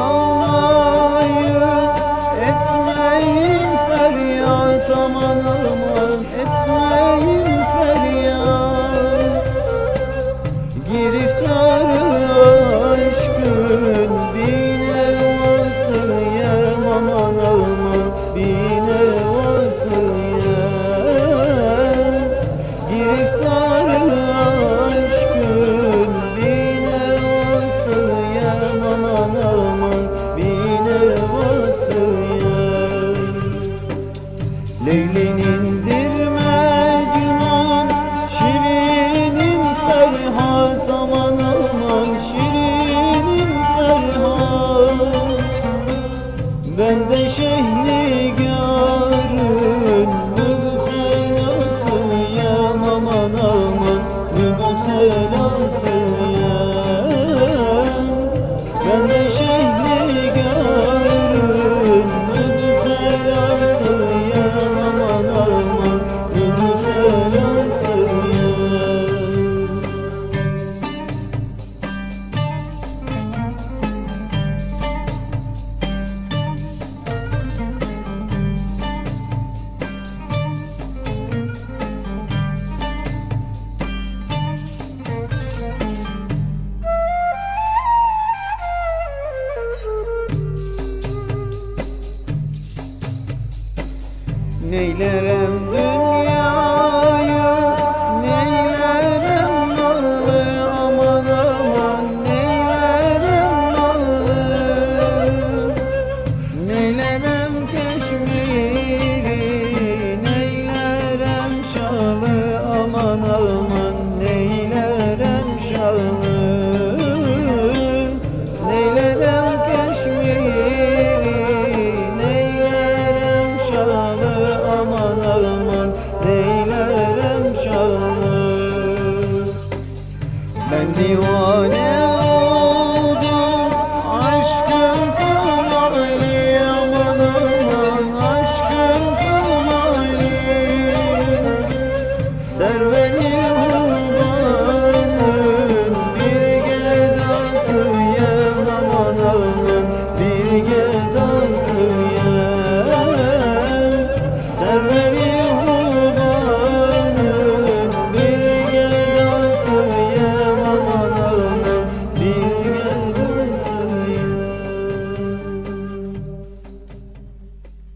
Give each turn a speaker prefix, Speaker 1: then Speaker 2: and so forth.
Speaker 1: ağlayın Etmeyin feryat aman aman Etmeyin feryat. Giriftarı aşkın Bine vasıyem aman aman Leyli'nindir Mecnun Şirin'in Ferhat Aman aman Şirin'in Ferhat. Ben de şehligarın Mübtelasıyım aman aman Mübtelasıyım Ben de şehligarın Neylerem divane